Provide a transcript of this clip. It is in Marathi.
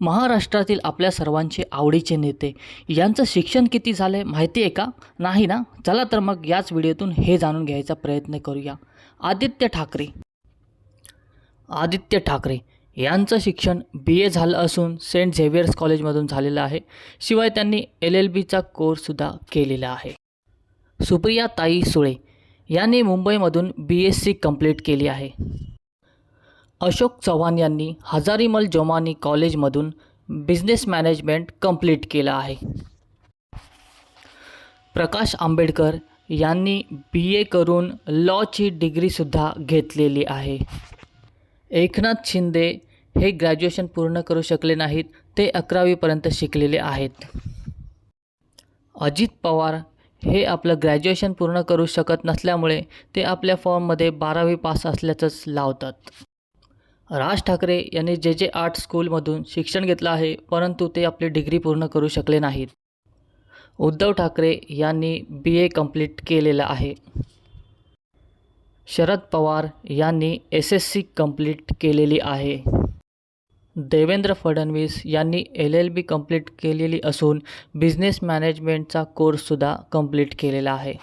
महाराष्ट्रातील आपल्या सर्वांचे आवडीचे नेते. यांचं शिक्षण किती झालं आहे माहिती आहे का? नाही ना? चला तर मग याच व्हिडिओतून हे जाणून घ्यायचा प्रयत्न करूया. आदित्य ठाकरे. आदित्य ठाकरे यांचं शिक्षण बी ए झालं असून सेंट झेवियर्स कॉलेजमधून झालेलं आहे. शिवाय त्यांनी एल एल बीचा कोर्ससुद्धा केलेला आहे. सुप्रिया ताई सुळे यांनी मुंबईमधून बी एस सी कंप्लीट केली आहे. अशोक चव्हाण यांनी हजारीमल जोमानी कॉलेजमधून बिझनेस मॅनेजमेंट कंप्लीट केलं आहे. प्रकाश आंबेडकर यांनी बी ए करून लॉची डिग्रीसुद्धा घेतलेली आहे. एकनाथ शिंदे हे ग्रॅज्युएशन पूर्ण करू शकले नाहीत ते अकरावीपर्यंत शिकलेले आहेत. अजित पवार हे आपलं ग्रॅज्युएशन पूर्ण करू शकत नसल्यामुळे ते आपल्या फॉर्ममध्ये बारावी पास असल्याचंच लावतात. राज ठाकरे यांनी जे जे आर्ट स्कूलमधून शिक्षण घेतलं आहे परंतु ते आपली डिग्री पूर्ण करू शकले नाहीत. उद्धव ठाकरे यांनी बी ए कंप्लीट केलेलं आहे. शरद पवार यांनी एस एस सी कंप्लीट केलेली आहे. देवेंद्र फडणवीस यांनी एल एल बी कंप्लीट केलेली असून बिझनेस मॅनेजमेंटचा कोर्ससुद्धा कंप्लीट केलेला आहे.